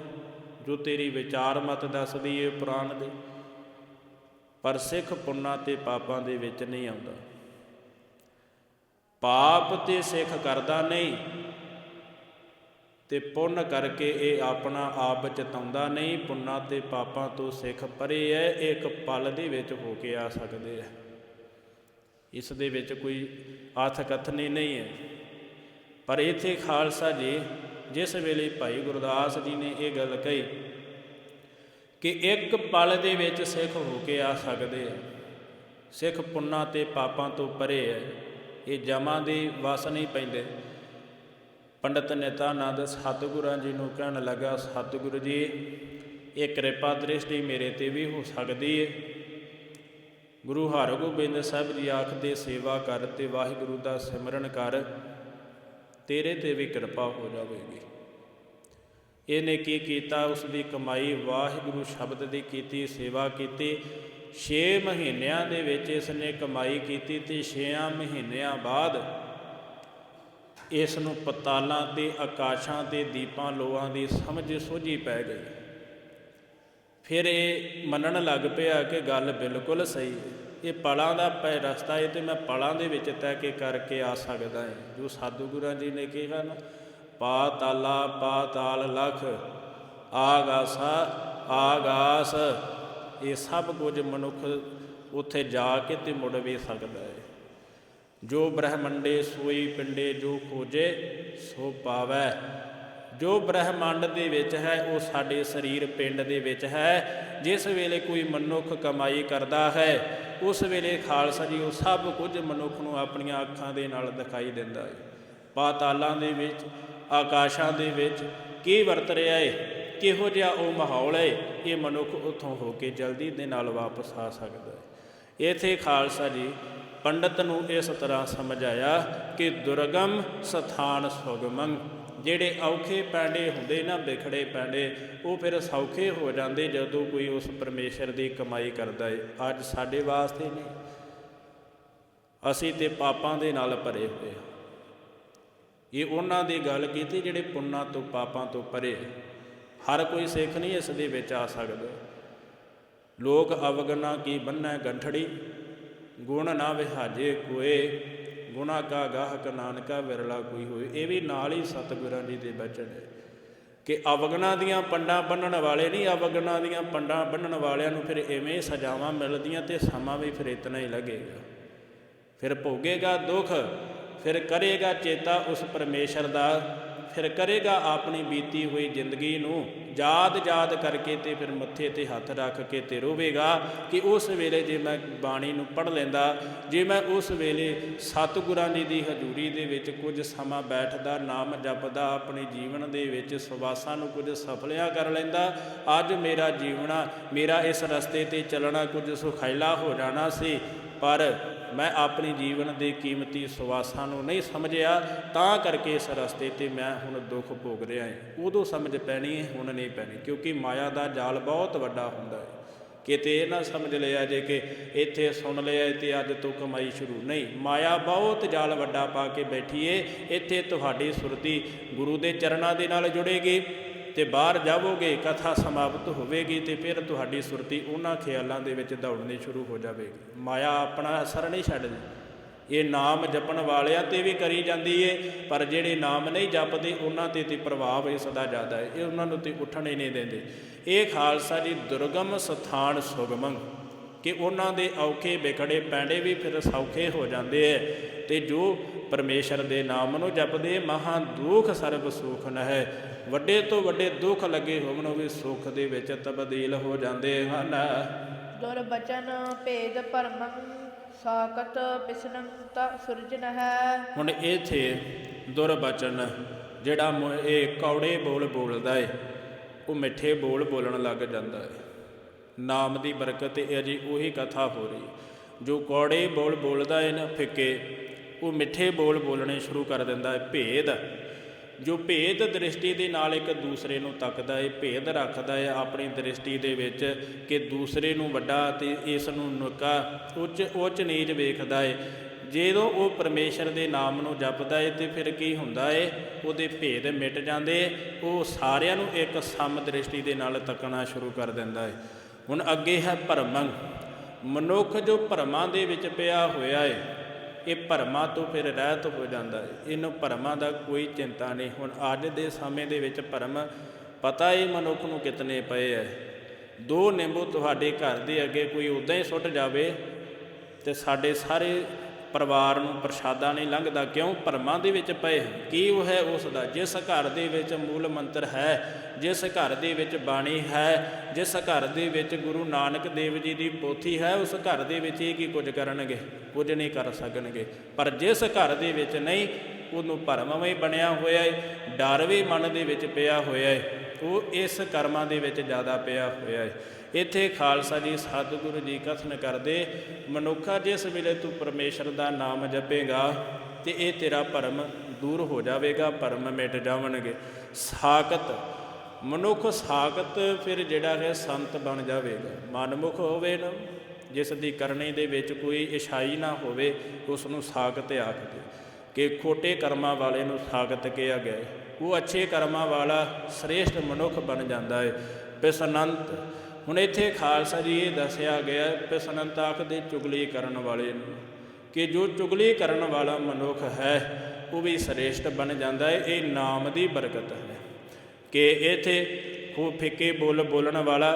ਜੋ ਤੇਰੀ ਵਿਚਾਰ ਮਤ ਦੱਸਦੀ ਏ ਪੁਰਾਣ ਦੇ। ਪਰ ਸਿੱਖ ਪੁੰਨਾ ਤੇ ਪਾਪਾਂ ਦੇ ਵਿੱਚ ਨਹੀਂ ਆਉਂਦਾ। ਪਾਪ ਤੇ ਸਿੱਖ ਕਰਦਾ ਨਹੀਂ ਤੇ ਪੁੰਨ ਕਰਕੇ ਇਹ ਆਪਣਾ ਆਪ ਚਤਾਉਂਦਾ ਨਹੀਂ, ਪੁੰਨਾ ਤੇ ਪਾਪਾਂ ਤੋਂ ਸਿੱਖ ਪਰੇ ਹੈ ਇੱਕ ਪਲ ਦੇ ਵਿੱਚ ਹੋ ਕੇ ਆ ਸਕਦੇ ਆ ਇਸ ਦੇ ਵਿੱਚ ਕੋਈ ਆਥਕਥਨੀ ਨਹੀਂ ਹੈ। ਪਰ ਇੱਥੇ ਖਾਲਸਾ ਜੀ, ਜਿਸ ਵੇਲੇ ਭਾਈ ਗੁਰਦਾਸ ਜੀ ਨੇ ਇਹ ਗੱਲ ਕਹੀ ਕਿ ਇੱਕ ਪਲ ਦੇ ਵਿੱਚ ਸਿੱਖ ਹੋ ਕੇ ਆ ਸਕਦੇ ਆ ਸਿੱਖ ਪੁੰਨਾ ਤੇ ਪਾਪਾਂ ਤੋਂ ਪਰੇ ਹੈ। ਇਹ ਜਮਾਂ ਦੀ ਵਸ ਨਹੀਂ ਪੈਂਦੇ। ਪੰਡਤ ਨੇਤਾਨੰਦ ਸਤਿਗੁਰਾਂ ਜੀ ਨੂੰ ਕਹਿਣ ਲੱਗਾ, ਸਤਿਗੁਰੂ ਜੀ, ਇਹ ਕਿਰਪਾ ਦ੍ਰਿਸ਼ਟੀ ਮੇਰੇ ਤੇ ਵੀ ਹੋ ਸਕਦੀ ਹੈ ਗੁਰੂ ਹਰਗੋਬਿੰਦ ਸਾਹਿਬ ਜੀ ਆਖਦੇ, ਸੇਵਾ ਕਰ ਤੇ ਵਾਹਿਗੁਰੂ ਦਾ ਸਿਮਰਨ ਕਰ, ਤੇਰੇ ਤੇ ਵੀ ਕਿਰਪਾ ਹੋ ਜਾਵੇਗੀ। ਇਹਨੇ ਕੀ ਕੀਤਾ? ਉਸ ਦੀ ਕਮਾਈ ਵਾਹਿਗੁਰੂ ਸ਼ਬਦ ਦੀ ਕੀਤੀ, ਸੇਵਾ ਕੀਤੀ। 6 ਮਹੀਨਿਆਂ ਦੇ ਵਿੱਚ ਇਸ ਨੇ ਕਮਾਈ ਕੀਤੀ ਤੇ 6 ਮਹੀਨਿਆਂ ਬਾਅਦ ਇਸ ਨੂੰ ਪਤਾਲਾਂ ਤੇ ਆਕਾਸ਼ਾਂ ਤੇ ਦੀਪਾਂ ਲੋਆਂ ਦੀ ਸਮਝ ਸੋਝੀ ਪੈ ਗਈ। ਫਿਰ ਇਹ ਮੰਨਣ ਲੱਗ ਪਿਆ ਕਿ ਗੱਲ ਬਿਲਕੁਲ ਸਹੀ ਹੈ। ਇਹ ਪਲਾਂ ਦਾ ਪੈ ਰਸਤਾ ਹੈ ਤੇ ਮੈਂ ਪਲਾਂ ਦੇ ਵਿੱਚ ਤੈ ਕੇ ਕਰਕੇ ਆ ਸਕਦਾ ਹੈ। ਜੋ ਸਾਧੂ ਗੁਰਾਂ ਜੀ ਨੇ ਕਿਹਾ ਨਾ ਪਾਤਾਲਾ ਪਾਤਾਲ ਲਖ, ਆਗਾਸਾ, ਆਗਾਸ। ਇਹ ਸਭ ਕੁਝ ਮਨੁੱਖ ਉੱਥੇ ਜਾ ਕੇ ਤੇ ਮੁੜ ਵੀ ਸਕਦਾ ਹੈ। ਜੋ ਬ੍ਰਹਮੰਡੇ ਸੋਈ ਪਿੰਡੇ ਜੋ ਖੋਜੇ, ਸੋ ਪਾਵੈ। ਜੋ ਬ੍ਰਹਮੰਡ ਦੇ ਵਿੱਚ ਹੈ, ਉਹ ਸਾਡੇ ਸਰੀਰ ਪਿੰਡ ਦੇ ਵਿੱਚ ਹੈ। ਜਿਸ ਵੇਲੇ ਕੋਈ ਮਨੁੱਖ ਕਮਾਈ ਕਰਦਾ ਹੈ, ਉਸ ਵੇਲੇ ਖਾਲਸਾ ਜੀ ਉਹ ਸਭ ਕੁਝ ਮਨੁੱਖ ਨੂੰ ਆਪਣੀਆਂ ਅੱਖਾਂ ਦੇ ਨਾਲ ਦਿਖਾਈ ਦਿੰਦਾ ਹੈ। ਪਾਤਾਲਾਂ ਦੇ ਵਿੱਚ, ਆਕਾਸ਼ਾਂ ਦੇ ਵਿੱਚ ਕੀ ਵਰਤ ਰਿਹਾ ਹੈ ਕਿਹੋ ਜਿਹਾ ਉਹ ਮਾਹੌਲ ਹੈ ਇਹ ਮਨੁੱਖ ਉੱਥੋਂ ਹੋ ਕੇ ਜਲਦੀ ਦੇ ਨਾਲ ਵਾਪਸ ਆ ਸਕਦਾ ਹੈ। ਇਥੇ ਖਾਲਸਾ ਜੀ ਪੰਡਤ ਨੂੰ ਇਸ ਤਰ੍ਹਾਂ ਸਮਝਾਇਆ ਕਿ ਦੁਰਗਮ ਸਥਾਨ ਸੁਗਮੰ। ਜਿਹੜੇ ਔਖੇ ਪੈਂਡੇ ਹੁੰਦੇ ਨਾ, ਵਿਖੜੇ ਪੈਂਡੇ, ਉਹ ਫਿਰ ਸੌਖੇ ਹੋ ਜਾਂਦੇ ਜਦੋਂ ਕੋਈ ਉਸ ਪਰਮੇਸ਼ਰ ਦੀ ਕਮਾਈ ਕਰਦਾ ਏ। ਅੱਜ ਸਾਡੇ ਵਾਸਤੇ ਨਹੀਂ। ਅਸੀਂ ਤੇ ਪਾਪਾਂ ਦੇ ਨਾਲ ਭਰੇ ਹੋਏ ਹਾਂ। ਇਹ ਉਹਨਾਂ ਦੀ ਗੱਲ ਕੀਤੀ ਜਿਹੜੇ ਪੁੰਨਾਂ ਤੋਂ, ਪਾਪਾਂ ਤੋਂ ਪਰੇ ਹਰ ਕੋਈ ਸਿੱਖ ਨਹੀਂ ਇਸ ਦੇ ਵਿੱਚ ਆ ਸਕਦਾ। ਲੋਕ ਅਵਗਨਾ ਕੀ ਬੰਨੈ ਗੰਠੜੀ। ਗੁਣ ਨਾ ਵਿਹਾਜੇ ਕੋਏ, ਗੁਣਾ ਕਾ ਗਾਹਕ ਨਾਨਕਾ ਵਿਰਲਾ ਕੋਈ ਹੋਏ। ਇਹ ਵੀ ਨਾਲ ਹੀ ਸਤਿਗੁਰਾਂ ਜੀ ਦੇ ਬਚਨ ਹੈ ਕਿ ਅਵਗਣਾ ਦੀਆਂ ਪੰਡਾਂ ਬੰਨਣ ਵਾਲੇ ਨਹੀਂ, ਅਵਗਣਾ ਦੀਆਂ ਪੰਡਾਂ ਬੰਨਣ ਵਾਲਿਆਂ ਨੂੰ ਫਿਰ ਐਵੇਂ ਸਜ਼ਾਵਾਂ ਮਿਲਦੀਆਂ ਤੇ ਸਮਾਂ ਵੀ ਫਿਰ ਇਤਨਾ ਹੀ ਲੱਗੇਗਾ। ਫਿਰ ਭੋਗੇਗਾ ਦੁੱਖ, ਫਿਰ ਕਰੇਗਾ ਚੇਤਾ ਉਸ ਪਰਮੇਸ਼ਰ ਦਾ। ਫਿਰ ਕਰੇਗਾ ਆਪਣੀ ਬੀਤੀ ਹੋਈ ਜ਼ਿੰਦਗੀ ਨੂੰ ਯਾਦ ਯਾਦ ਕਰਕੇ ਤੇ ਫਿਰ ਮੱਥੇ ਤੇ ਹੱਥ ਰੱਖ ਕੇ ਤੇ ਰੋਵੇਗਾ ਕਿ ਉਸ ਵੇਲੇ ਜੇ ਮੈਂ ਬਾਣੀ ਨੂੰ ਪੜ੍ਹ ਲੈਂਦਾ, ਜੇ ਮੈਂ ਉਸ ਵੇਲੇ ਸਤਿਗੁਰਾਂ ਜੀ ਦੀ ਹਜ਼ੂਰੀ ਦੇ ਵਿੱਚ ਕੁਝ ਸਮਾਂ ਬੈਠਦਾ, ਨਾਮ ਜਪਦਾ, ਆਪਣੇ ਜੀਵਨ ਦੇ ਵਿੱਚ ਸਵਾਸਾਂ ਨੂੰ ਕੁਝ ਸਫਲਿਆ ਕਰ ਲੈਂਦਾ, ਅੱਜ ਮੇਰਾ ਜੀਵਨਾ ਮੇਰਾ ਇਸ ਰਸਤੇ ਤੇ ਚੱਲਣਾ ਕੁਝ ਸੁਖਾਇਲਾ ਹੋ ਜਾਣਾ ਸੀ, ਪਰ ਮੈਂ ਆਪਣੀ ਜੀਵਨ ਦੇ ਕੀਮਤੀ ਸੁਵਾਸਾਂ ਨੂੰ ਨਹੀਂ ਸਮਝਿਆ, ਤਾਂ ਕਰਕੇ ਇਸ ਰਸਤੇ ਤੇ ਮੈਂ ਹੁਣ ਦੁੱਖ ਭੋਗ ਰਿਹਾ ਹਾਂ। ਉਦੋਂ ਸਮਝ ਪੈਣੀ ਹੈ, ਹੁਣ ਨਹੀਂ ਪੈਣੀ, ਕਿਉਂਕਿ ਮਾਇਆ ਦਾ ਜਾਲ ਬਹੁਤ ਵੱਡਾ ਹੁੰਦਾ ਹੈ। ਕਿਤੇ ਇਹ ਨਾ ਸਮਝ ਲਿਆ ਜੇ ਕਿ ਇੱਥੇ ਸੁਣ ਲਿਆ ਤੇ ਅੱਜ ਤੋਂ ਕਮਾਈ ਸ਼ੁਰੂ ਨਹੀਂ। ਮਾਇਆ ਬਹੁਤ ਜਾਲ ਵੱਡਾ ਪਾ ਕੇ ਬੈਠੀ ਏ, ਇੱਥੇ ਤੁਹਾਡੀ ਸੁਰਤੀ ਗੁਰੂ ਦੇ ਚਰਨਾਂ ਦੇ ਨਾਲ ਜੁੜੇਗੀ। ਤੇ ਬਾਹਰ ਜਾਵੋਗੇ, ਕਥਾ ਸਮਾਪਤ ਹੋਵੇਗੀ ਤੇ ਫਿਰ ਤੁਹਾਡੀ ਸੁਰਤੀ ਉਹਨਾਂ ਖਿਆਲਾਂ ਦੇ ਵਿੱਚ ਦੌੜਨੀ ਸ਼ੁਰੂ ਹੋ ਜਾਵੇਗੀ। ਮਾਇਆ ਆਪਣਾ ਅਸਰ ਨਹੀਂ ਛੱਡਦੀ। ਇਹ ਨਾਮ ਜਪਣ ਵਾਲਿਆਂ ਤੇ ਵੀ ਕਰੀ ਜਾਂਦੀ ਏ, ਪਰ ਜਿਹੜੇ ਨਾਮ ਨਹੀਂ ਜਪਦੇ, ਉਹਨਾਂ ਤੇ ਤੇ ਪ੍ਰਭਾਵ ਇਸ ਦਾ ਜ਼ਿਆਦਾ ਹੈ ਇਹ ਉਹਨਾਂ ਨੂੰ ਤੇ ਉੱਠਣ ਹੀ ਨਹੀਂ ਦਿੰਦੇ। ਇਹ ਖਾਲਸਾ ਜੀ ਦੁਰਗਮ ਸਥਾਨ ਸੁਗਮੰ, ਕਿ ਉਹਨਾਂ ਦੇ ਔਖੇ ਵਿਖੜੇ ਪੈਂਡੇ ਵੀ ਫਿਰ ਸੌਖੇ ਹੋ ਜਾਂਦੇ ਐ। ਤੇ ਜੋ ਪਰਮੇਸ਼ਰ ਦੇ ਨਾਮ ਨੂੰ ਜਪਦੇ ਮਹਾਂ ਦੁਖ ਸਰਬ ਸੁਖ ਨਹਿ। ਵੱਡੇ ਤੋਂ ਵੱਡੇ ਦੁੱਖ ਲੱਗੇ ਹੋਵਣ ਉਹ ਵੀ ਸੁਖ ਦੇ ਵਿੱਚ ਤਬਦੀਲ ਹੋ ਜਾਂਦੇ ਹਨ। ਦੁਰ ਬਚਨ ਭੇਦ ਭਰਮੰ ਸਾਕਤ ਪਿਸਨੰ ਤ ਸੁਰਜਨ ਹੈ ਹੁਣ ਇਥੇ ਦੁਰਬਚਨ ਜਿਹੜਾ ਮੁ- ਇਹ ਕੌੜੇ ਬੋਲ ਬੋਲਦਾ ਏ ਉਹ ਮਿੱਠੇ ਬੋਲ ਬੋਲਣ ਲੱਗ ਜਾਂਦਾ ਏ। ਨਾਮ ਦੀ ਬਰਕਤ ਤੇ ਅਜੀ ਉਹੀ ਕਥਾ ਹੋ ਰਹੀ। ਜੋ ਕੌੜੇ ਬੋਲ ਬੋਲਦਾ ਏ ਨਾ ਫਿੱਕੇ ਉਹ ਮਿੱਠੇ ਬੋਲ ਬੋਲਣੇ ਸ਼ੁਰੂ ਕਰ ਦਿੰਦਾ ਹੈ। ਭੇਦ, ਜੋ ਭੇਦ ਦ੍ਰਿਸ਼ਟੀ ਦੇ ਨਾਲ ਇੱਕ ਦੂਸਰੇ ਨੂੰ ਤੱਕਦਾ ਹੈ, ਭੇਦ ਰੱਖਦਾ ਹੈ ਆਪਣੀ ਦ੍ਰਿਸ਼ਟੀ ਦੇ ਵਿੱਚ ਕਿ ਦੂਸਰੇ ਨੂੰ ਵੱਡਾ ਤੇ ਇਸ ਨੂੰ ਨੁਕਾ ਉੱਚ ਉੱਚ ਨੀਚ ਵੇਖਦਾ ਏ ਜਦੋਂ ਉਹ ਪਰਮੇਸ਼ਰ ਦੇ ਨਾਮ ਨੂੰ ਜਪਦਾ ਏ ਤੇ ਫਿਰ ਕੀ ਹੁੰਦਾ ਏ ਉਹਦੇ ਭੇਦ ਮਿਟ ਜਾਂਦੇ ਉਹ ਸਾਰਿਆਂ ਨੂੰ ਇੱਕ ਸਮ ਦ੍ਰਿਸ਼ਟੀ ਦੇ ਨਾਲ ਤੱਕਣਾ ਸ਼ੁਰੂ ਕਰ ਦਿੰਦਾ ਏ ਹੁਣ ਅੱਗੇ ਹੈ ਭਰਮੰ ਮਨੁੱਖ ਜੋ ਭਰਮਾਂ ਦੇ ਵਿੱਚ ਪਿਆ ਹੋਇਆ ਏ ਇਹ ਭਰਮਾਂ ਤੋਂ ਫਿਰ ਰਹਿਤ ਹੋ ਜਾਂਦਾ ਇਹਨੂੰ ਭਰਮਾਂ ਦਾ ਕੋਈ ਚਿੰਤਾ ਨਹੀਂ। ਹੁਣ ਅੱਜ ਦੇ ਸਮੇਂ ਦੇ ਵਿੱਚ ਭਰਮ ਪਤਾ ਹੀ ਮਨੁੱਖ ਨੂੰ ਕਿਤਨੇ ਪਏ ਐ। ਦੋ ਨਿੰਬੂ ਤੁਹਾਡੇ ਘਰ ਦੇ ਅੱਗੇ ਕੋਈ ਉਦਾਂ ਹੀ ਸੁੱਟ ਜਾਵੇ ਤੇ ਸਾਡੇ ਸਾਰੇ ਪਰਿਵਾਰ ਨੂੰ ਪ੍ਰਸ਼ਾਦਾ ਨਹੀਂ ਲੰਘਦਾ, ਕਿਉਂ? ਭਰਮਾਂ ਦੇ ਵਿੱਚ ਪਏ ਕੀ ਉਹ ਹੈ? ਉਸ ਦਾ, ਜਿਸ ਘਰ ਦੇ ਵਿੱਚ ਮੂਲ ਮੰਤਰ ਹੈ, ਜਿਸ ਘਰ ਦੇ ਵਿੱਚ ਬਾਣੀ ਹੈ, ਜਿਸ ਘਰ ਦੇ ਵਿੱਚ ਗੁਰੂ ਨਾਨਕ ਦੇਵ ਜੀ ਦੀ ਪੋਥੀ ਹੈ, ਉਸ ਘਰ ਦੇ ਵਿੱਚ ਇਹ ਕੀ ਕੁਝ ਕਰਨਗੇ? ਕੁਝ ਨਹੀਂ ਕਰ ਸਕਣਗੇ। ਪਰ ਜਿਸ ਘਰ ਦੇ ਵਿੱਚ ਨਹੀਂ, ਉਹਨੂੰ ਭਰਮ ਵੀ ਬਣਿਆ ਹੋਇਆ ਹੈ ਡਰ ਵੀ ਮਨ ਦੇ ਵਿੱਚ ਪਿਆ ਹੋਇਆ ਹੈ ਉਹ ਇਸ ਕਰਮਾਂ ਦੇ ਵਿੱਚ ਜ਼ਿਆਦਾ ਪਿਆ ਹੋਇਆ ਹੈ ਇੱਥੇ ਖਾਲਸਾ ਜੀ ਸਤਿਗੁਰੂ ਜੀ ਕਥਨ ਕਰਦੇ, ਮਨੁੱਖਾ ਜਿਸ ਵੇਲੇ ਤੂੰ ਪਰਮੇਸ਼ਰ ਦਾ ਨਾਮ ਜਪੇਗਾ ਤੇ ਇਹ ਤੇਰਾ ਭਰਮ ਦੂਰ ਹੋ ਜਾਵੇਗਾ, ਭਰਮ ਮਿਟ ਜਾਵਣਗੇ। ਸਾਖਤ, ਮਨੁੱਖ ਸਾਖਤ ਫਿਰ ਜਿਹੜਾ ਹੈ ਸੰਤ ਬਣ ਜਾਵੇਗਾ। ਮਨਮੁਖ ਹੋਵੇ ਨਾ, ਜਿਸ ਦੀ ਕਰਨੀ ਦੇ ਵਿੱਚ ਕੋਈ ਇਛਾਈ ਨਾ ਹੋਵੇ ਉਸ ਨੂੰ ਸਾਖਤ ਆਖਦੇ। ਕਿ ਖੋਟੇ ਕਰਮਾਂ ਵਾਲੇ ਨੂੰ ਸਾਖਤ ਕਿਹਾ ਗਿਆ ਉਹ ਅੱਛੇ ਕਰਮਾਂ ਵਾਲਾ ਸ੍ਰੇਸ਼ਟ ਮਨੁੱਖ ਬਣ ਜਾਂਦਾ ਹੈ। ਬਿਸਨੰਤ ਹੁਣ ਇੱਥੇ ਖਾਲਸਾ ਜੀ ਇਹ ਦੱਸਿਆ ਗਿਆ ਹੈ, ਬਿਸਨੰਤ ਚੁਗਲੀ ਕਰਨ ਵਾਲੇ ਨੂੰ ਕਿ ਜੋ ਚੁਗਲੀ ਕਰਨ ਵਾਲਾ ਮਨੁੱਖ ਹੈ ਉਹ ਵੀ ਸ੍ਰੇਸ਼ਟ ਬਣ ਜਾਂਦਾ ਹੈ ਇਹ ਨਾਮ ਦੀ ਬਰਕਤ ਹੈ। ਕਿ ਇੱਥੇ ਖੂਬ ਫਿੱਕੇ ਬੋਲ ਬੋਲਣ ਵਾਲਾ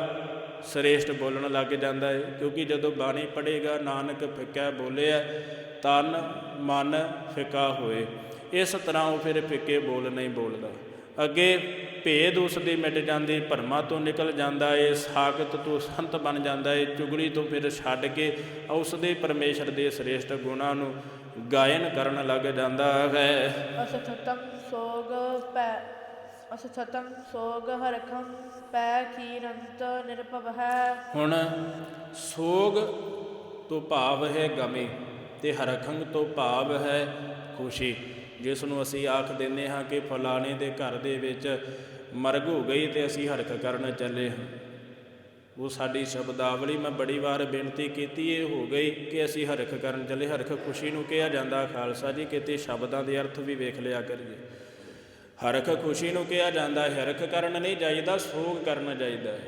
ਸ੍ਰੇਸ਼ਟ ਬੋਲਣ ਲੱਗ ਜਾਂਦਾ ਹੈ ਕਿਉਂਕਿ ਜਦੋਂ ਬਾਣੀ ਪੜ੍ਹੇਗਾ ਨਾਨਕ ਫਿੱਕਾ ਬੋਲਿਆ ਤਨ ਮਨ ਫਿੱਕਾ ਹੋਏ ਇਸ ਤਰ੍ਹਾਂ ਉਹ ਫਿਰ ਫਿੱਕੇ ਬੋਲ ਨਹੀਂ ਬੋਲਦਾ। ਅੱਗੇ ਭੇਦ ਉਸ ਦੀ ਮਿਟ ਜਾਂਦੀ ਭਰਮਾਂ ਤੋਂ ਨਿਕਲ ਜਾਂਦਾ ਏ ਸਾਖਤ ਤੋਂ ਸੰਤ ਬਣ ਜਾਂਦਾ ਏ ਚੁਗਲੀ ਤੋਂ ਫਿਰ ਛੱਡ ਕੇ ਉਸ ਦੇ ਪਰਮੇਸ਼ਰ ਦੇ ਸ੍ਰੇਸ਼ਟ ਗੁਣਾਂ ਨੂੰ ਗਾਇਨ ਕਰਨ ਲੱਗ ਜਾਂਦਾ ਹੈ। ਅਸਥਤੰ ਸੋਗ ਪੈ ਅਸਥਤੰ ਸੋਗ ਹਰਖੰ ਪੈ ਕੀਰੰਤ ਨਿਰਭਵ ਹੈ? ਹੁਣ ਸੋਗ ਤੋਂ ਭਾਵ ਹੈ ਗਮੇ ਤੇ ਹਰਖੰਗ ਤੋਂ ਭਾਵ ਹੈ ਖੁਸ਼ੀ। ਜਿਸ ਨੂੰ ਅਸੀਂ ਆਖ ਦਿੰਦੇ ਹਾਂ ਕਿ ਫਲਾਣੇ ਦੇ ਘਰ ਦੇ ਵਿੱਚ ਮਰਗ ਹੋ ਗਈ ਤੇ ਅਸੀਂ ਹਰਕਤ ਕਰਨ ਚੱਲੇ ਹਾਂ। ਉਹ ਸਾਡੀ ਸ਼ਬਦਾਵਲੀ ਮੈਂ ਬੜੀ ਵਾਰ ਬੇਨਤੀ ਕੀਤੀ, ਇਹ ਹੋ ਗਈ ਕਿ ਅਸੀਂ ਹਰਖ ਕਰਨ ਚੱਲੇ। ਹਰਖ ਖੁਸ਼ੀ ਨੂੰ ਕਿਹਾ ਜਾਂਦਾ, ਖਾਲਸਾ ਜੀ ਕਿਤੇ ਸ਼ਬਦਾਂ ਦੇ ਅਰਥ ਵੀ ਵੇਖ ਲਿਆ ਕਰੀਏ। ਹਰਖ ਖੁਸ਼ੀ ਨੂੰ ਕਿਹਾ ਜਾਂਦਾ ਹੈ ਹਰਖ ਕਰਨ ਨਹੀਂ ਜਾਈਦਾ, ਸੋਗ ਕਰਨ ਜਾਈਦਾ ਹੈ।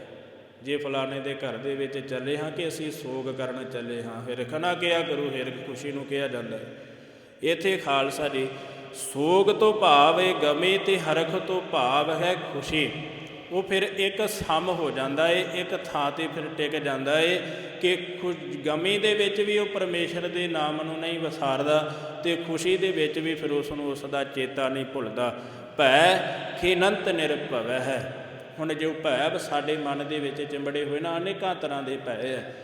ਜੇ ਫਲਾਣੇ ਦੇ ਘਰ ਦੇ ਵਿੱਚ ਚੱਲੇ ਹਾਂ ਕਿ ਅਸੀਂ ਸੋਗ ਕਰਨ ਚੱਲੇ ਹਾਂ ਹਿਰਖ ਨਾ ਕਿਹਾ ਕਰੋ ਹਿਰਖ ਖੁਸ਼ੀ ਨੂੰ ਕਿਹਾ ਜਾਂਦਾ ਇੱਥੇ ਖਾਲਸਾ ਜੀ ਸੋਗ ਤੋਂ ਭਾਵ ਹੈ ਗਮੇ ਤੇ ਹਰਖ ਤੋਂ ਭਾਵ ਹੈ ਖੁਸ਼ੀ। ਉਹ ਫਿਰ ਇੱਕ ਸਮ ਹੋ ਜਾਂਦਾ ਏ, ਇੱਕ ਥਾਂ ਤੇ ਫਿਰ ਟਿਕ ਜਾਂਦਾ ਏ ਕਿ ਖੁਸ਼, ਗਮੀ ਦੇ ਵਿੱਚ ਵੀ ਉਹ ਪਰਮੇਸ਼ਰ ਦੇ ਨਾਮ ਨੂੰ ਨਹੀਂ ਵਿਸਾਰਦਾ ਤੇ ਖੁਸ਼ੀ ਦੇ ਵਿੱਚ ਵੀ ਫਿਰ ਉਸ ਨੂੰ ਉਸ ਦਾ ਚੇਤਾ ਨਹੀਂ ਭੁੱਲਦਾ। ਭੈ ਖਿਨੰਤ ਨਿਰਭਵ ਹੈ ਹੁਣ ਜੋ ਭੈ ਸਾਡੇ ਮਨ ਦੇ ਵਿੱਚ ਚਿੰਬੜੇ ਹੋਏ ਨਾ, ਅਨੇਕਾਂ ਤਰ੍ਹਾਂ ਦੇ ਭੈ ਹੈ।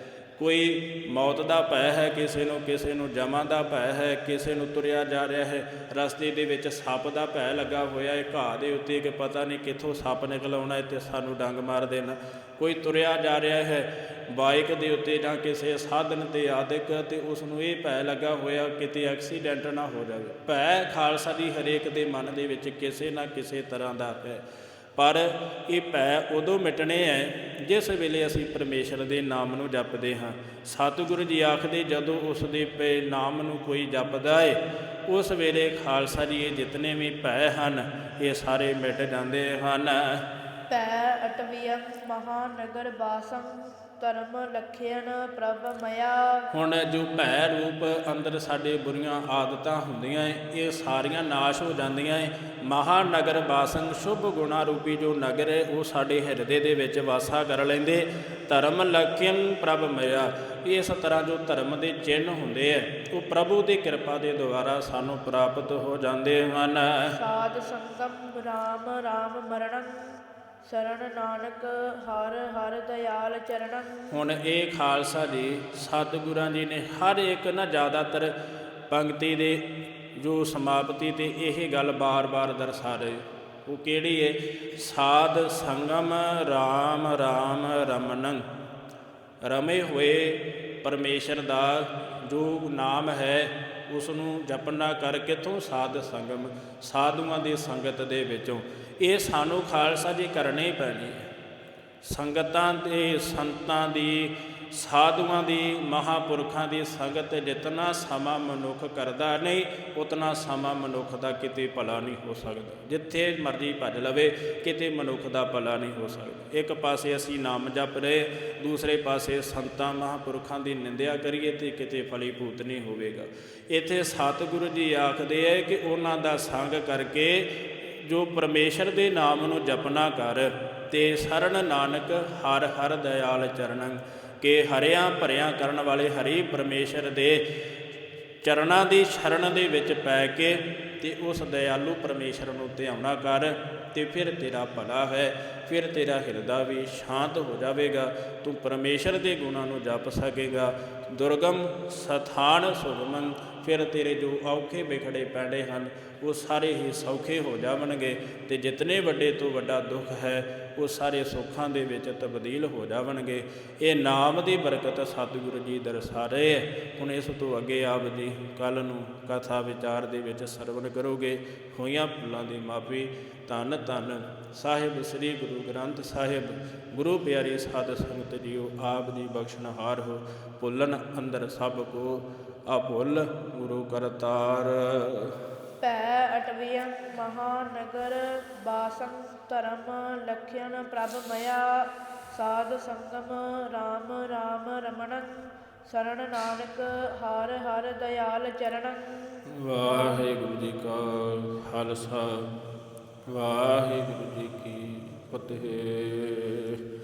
ਕੋਈ ਮੌਤ ਦਾ ਭੈ ਹੈ, ਕਿਸੇ ਨੂੰ ਕਿਸੇ ਨੂੰ ਜਮਾਂ ਦਾ ਭੈ ਹੈ, ਕਿਸੇ ਨੂੰ ਤੁਰਿਆ ਜਾ ਰਿਹਾ ਹੈ, ਰਸਤੇ ਦੇ ਵਿੱਚ ਸੱਪ ਦਾ ਭੈ ਲੱਗਾ ਹੋਇਆ ਹੈ, ਘਾਹ ਦੇ ਉੱਤੇ ਕਿ ਪਤਾ ਨਹੀਂ ਕਿੱਥੋਂ ਸੱਪ ਨਿਕਲ ਆਉਣਾ ਹੈ ਤੇ ਸਾਨੂੰ ਡੰਗ ਮਾਰ ਦੇਣਾ। ਕੋਈ ਤੁਰਿਆ ਜਾ ਰਿਹਾ ਹੈ ਬਾਈਕ ਦੇ ਉੱਤੇ ਜਾਂ ਕਿਸੇ ਸਾਧਨ ਤੇ ਆਦਿਕ ਤੇ ਉਸ ਨੂੰ ਇਹ ਭੈ ਲੱਗਾ ਹੋਇਆ ਕਿਤੇ ਐਕਸੀਡੈਂਟ ਨਾ ਹੋ ਜਾਵੇ। ਭੈ ਖਾਲਸਾ ਦੀ ਹਰੇਕ ਦੇ ਮਨ ਦੇ ਵਿੱਚ ਕਿਸੇ ਨਾ ਕਿਸੇ ਤਰ੍ਹਾਂ ਦਾ ਹੈ। ਪਰ ਇਹ ਭੈ ਉਦੋਂ ਮਿਟਣੇ ਹੈ ਜਿਸ ਵੇਲੇ ਅਸੀਂ ਪਰਮੇਸ਼ਰ ਦੇ ਨਾਮ ਨੂੰ ਜਪਦੇ ਹਾਂ। ਸਤਿਗੁਰੂ ਜੀ ਆਖਦੇ, ਜਦੋਂ ਉਸ ਦੇ ਪੇ ਨਾਮ ਨੂੰ ਕੋਈ ਜਪਦਾ ਏ, ਉਸ ਵੇਲੇ ਖਾਲਸਾ ਜੀ ਇਹ ਜਿਤਨੇ ਵੀ ਭੈ ਹਨ, ਇਹ ਸਾਰੇ ਮਿਟ ਜਾਂਦੇ ਹਨ। ਭੈ ਅਟਵੀਅ ਮਹਾਨਗਰ ਬਾਸੰ ਧਰਮ ਲਖਿਆਨ ਪ੍ਰਭ ਮਇਆ। ਹੁਣ ਜੋ ਭੈ ਰੂਪ ਅੰਦਰ ਸਾਡੇ ਬੁਰੀਆਂ ਆਦਤਾਂ ਹੁੰਦੀਆਂ ਏ ਇਹ ਸਾਰੀਆਂ ਨਾਸ਼ ਹੋ ਜਾਂਦੀਆਂ ਏ। ਮਹਾਨਗਰ ਬਾਸੰ ਸ਼ੁਭ ਗੁਣਾ ਰੂਪੀ ਜੋ ਨਗਰ ਹੈ ਉਹ ਸਾਡੇ ਹਿਰਦੇ ਦੇ ਵਿੱਚ ਵਾਸਾ ਕਰ ਲੈਂਦੇ। ਧਰਮ ਲਖਿਅੰ ਪ੍ਰਭ ਮਇਆ। ਇਸ ਤਰ੍ਹਾਂ ਜੋ ਧਰਮ ਦੇ ਚਿੰਨ੍ਹ ਹੁੰਦੇ ਆ ਉਹ ਪ੍ਰਭੂ ਦੀ ਕਿਰਪਾ ਦੇ ਦੁਆਰਾ ਸਾਨੂੰ ਪ੍ਰਾਪਤ ਹੋ ਜਾਂਦੇ ਹਨ। ਸਾਧ ਸੰਗਮ ਰਾਮ ਰਾਮ ਮਰਣੰ। ਸ਼ਰਨ ਨਾਨਕ ਹਰ ਹਰ ਦਇਆਲ ਚਰਨ ਹੁਣ ਇਹ ਖਾਲਸਾ ਜੀ, ਸਤਿਗੁਰਾਂ ਜੀ ਨੇ ਹਰ ਇੱਕ ਨਾ ਜ਼ਿਆਦਾਤਰ ਪੰਕਤੀ ਦੇ ਜੋ ਸਮਾਪਤੀ ਤੇ ਇਹ ਗੱਲ ਬਾਰ-ਬਾਰ ਦਰਸਾ ਰਹੇ। ਉਹ ਕਿਹੜੀ ਹੈ ਸਾਧ ਸੰਗਮ RAM RAM ਰਮਨੰ। ਰਮੇ ਹੋਏ ਪਰਮੇਸ਼ਰ ਦਾ ਜੋ ਨਾਮ ਹੈ ਉਸ ਨੂੰ ਜਪਣਾ ਕਰ ਕਿਥੋਂ? ਸਾਧ ਸੰਗਮ, ਸਾਧੂਆਂ ਦੀ ਸੰਗਤ ਦੇ ਵਿੱਚੋਂ। ਇਹ ਸਾਨੂੰ ਖਾਲਸਾ ਜੀ ਕਰਨੇ ਹੀ ਪੈਣੀ ਹੈ। ਸੰਗਤਾਂ ਦੇ ਸੰਤਾਂ ਦੀ, ਸਾਧੂਆਂ ਦੀ, ਮਹਾਪੁਰਖਾਂ ਦੀ ਸੰਗਤ ਜਿਤਨਾ ਸਮਾਂ ਮਨੁੱਖ ਕਰਦਾ ਨਹੀਂ, ਉਤਨਾ ਸਮਾਂ ਮਨੁੱਖ ਦਾ ਕਿਤੇ ਭਲਾ ਨਹੀਂ ਹੋ ਸਕਦਾ। ਜਿੱਥੇ ਮਰਜ਼ੀ ਭੱਜ ਲਵੇ, ਕਿਤੇ ਮਨੁੱਖ ਦਾ ਭਲਾ ਨਹੀਂ ਹੋ ਸਕਦਾ। ਇੱਕ ਪਾਸੇ ਅਸੀਂ ਨਾਮ ਜਪ ਰਹੇ, ਦੂਸਰੇ ਪਾਸੇ ਸੰਤਾਂ, ਮਹਾਪੁਰਖਾਂ ਦੀ ਨਿੰਦਿਆ ਕਰੀਏ ਤੇ ਕਿਤੇ ਫਲੀਭੂਤ ਨਹੀਂ ਹੋਵੇਗਾ। ਇੱਥੇ ਸਤਿਗੁਰੂ ਜੀ ਆਖਦੇ ਹੈ ਕਿ ਉਹਨਾਂ ਦਾ ਸੰਗ ਕਰਕੇ ਜੋ ਪਰਮੇਸ਼ਰ ਦੇ ਨਾਮ ਨੂੰ ਜਪਣਾ ਕਰ, ਤੇ ਸਰਣ ਨਾਨਕ ਹਰ ਹਰ ਦਇਆਲ ਚਰਣੰ ਕੇ ਹਰਿਆ ਭਰਿਆਂ ਕਰਨ ਵਾਲੇ ਹਰੀ ਪਰਮੇਸ਼ਰ ਦੇ ਚਰਨਾਂ ਦੀ ਸ਼ਰਨ ਦੇ ਵਿੱਚ ਪੈ ਕੇ, ਤੇ ਉਸ ਦਇਆਲੂ ਪਰਮੇਸ਼ਰ ਨੂੰ ਧਿਆਉਣਾ ਕਰ, ਤੇ ਫਿਰ ਤੇਰਾ ਭਲਾ ਹੈ, ਫਿਰ ਤੇਰਾ ਹਿਰਦਾ ਵੀ ਸ਼ਾਂਤ ਹੋ ਜਾਵੇਗਾ, ਤੂੰ ਪਰਮੇਸ਼ਰ ਦੇ ਗੁਣਾਂ ਨੂੰ ਜਪ ਸਕੇਗਾ। ਦੁਰਗਮ ਸਥਾਨ ਸੁਗਮੰ ਫਿਰ ਤੇਰੇ ਜੋ ਔਖੇ ਵਿਖੜੇ ਪੈਂਦੇ ਹਨ, ਉਹ ਸਾਰੇ ਹੀ ਸੌਖੇ ਹੋ ਜਾਵਣਗੇ ਤੇ ਜਿਤਨੇ ਵੱਡੇ ਤੋਂ ਵੱਡਾ ਦੁੱਖ ਹੈ, ਉਹ ਸਾਰੇ ਸੁੱਖਾਂ ਦੇ ਵਿੱਚ ਤਬਦੀਲ ਹੋ ਜਾਵਣਗੇ। ਇਹ ਨਾਮ ਦੀ ਬਰਕਤ ਸਤਿਗੁਰੂ ਜੀ ਦਰਸਾ ਰਹੇ ਹੈ। ਹੁਣ ਇਸ ਤੋਂ ਅੱਗੇ ਆਪ ਜੀ ਕੱਲ ਨੂੰ ਕਥਾ ਵਿਚਾਰ ਦੇ ਵਿੱਚ ਸਰਵਣ ਕਰੋਗੇ। ਹੋਈਆਂ ਭੁੱਲਾਂ ਦੀ ਮਾਫੀ ਧੰਨ ਧੰਨ ਸਾਹਿਬ, ਸ੍ਰੀ ਗੁਰੂ ਗ੍ਰੰਥ ਸਾਹਿਬ। ਗੁਰੂ ਪਿਆਰੀ ਸਾਧ ਸੰਗਤ ਜੀਓ, ਆਪ ਦੀ ਬਖਸ਼ਣਹਾਰ ਹੋ। ਭੁੱਲਣ ਅੰਦਰ ਸਭ ਕੋ ਆ ਭੁੱਲ ਗੁਰੂ ਕਰਤਾਰ। ਪੈ ਅਟਵੀਅੰ ਮਹਾਨਗਰ ਬਾਸੰ ਧਰਮ ਲਖਿਆਨ ਪ੍ਰਭ ਮਇਆ ਸਾਧ ਸੰਗਮ ਰਾਮ ਰਾਮ ਰਮਣੰ ਸ਼ਰਨ ਨਾਨਕ ਹਰ ਹਰ ਦਇਆਲ ਚਰਣੰ। ਵਾਹਿਗੁਰੂ ਜੀ ਕਾ ਖਾਲਸਾ ਵਾਹਿਗੁਰੂ ਜੀ ਕੀ ਫਤਿਹ।